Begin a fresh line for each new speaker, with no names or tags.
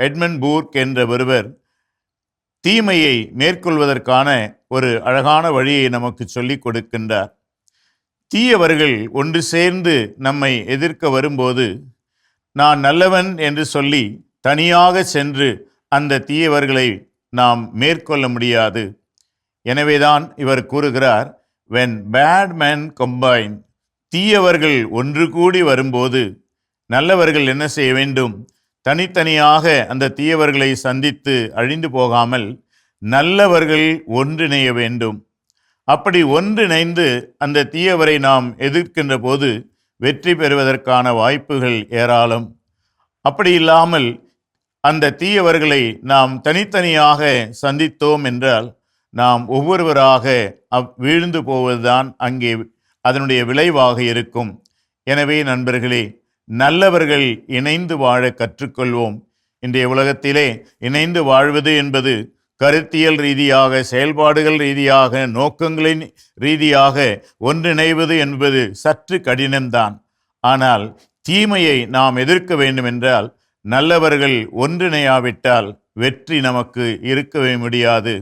Edmund பூர்க் என்ற ஒருவர் தீமையை மேற்கொள்வதற்கான ஒரு அழகான வழியை நமக்கு சொல்லிக் கொடுக்கின்றார். தீயவர்கள் ஒன்று சேர்ந்து நம்மை எதிர்க்க வரும்போது நான் நல்லவன் என்று சொல்லி தனியாக சென்று அந்த தீயவர்களை நாம் மேற்கொள்ள முடியாது. எனவேதான் இவர் கூறுகிறார் வென் பேட் கம்பைன் தீயவர்கள் ஒன்று கூடி வரும்போது நல்லவர்கள் என்ன செய்ய வேண்டும்? தனித்தனியாக அந்த தீயவர்களை சந்தித்து அழிந்து போகாமல் நல்லவர்கள் ஒன்றிணைய வேண்டும். அப்படி ஒன்றிணைந்து அந்த தீயவரை நாம் எதிர்க்கின்ற போது வெற்றி பெறுவதற்கான வாய்ப்புகள் ஏராளம். அப்படி இல்லாமல் அந்த தீயவர்களை நாம் தனித்தனியாக சந்தித்தோம் என்றால் நாம் ஒவ்வொருவராக அவ் வீழ்ந்து போவதுதான் அங்கே அதனுடைய விளைவாக இருக்கும். எனவே நண்பர்களே நல்லவர்கள் இணைந்து வாழ கற்றுக்கொள்வோம். இன்றைய உலகத்திலே இணைந்து வாழ்வது என்பது கருத்தியல் ரீதியாக செயல்பாடுகள் ரீதியாக நோக்கங்களின் ரீதியாக ஒன்றிணைவது என்பது சற்று கடினம்தான். ஆனால் தீமையை நாம் எதிர்க்க வேண்டுமென்றால் நல்லவர்கள் ஒன்றிணையாவிட்டால் வெற்றி நமக்கு இருக்கவே முடியாது.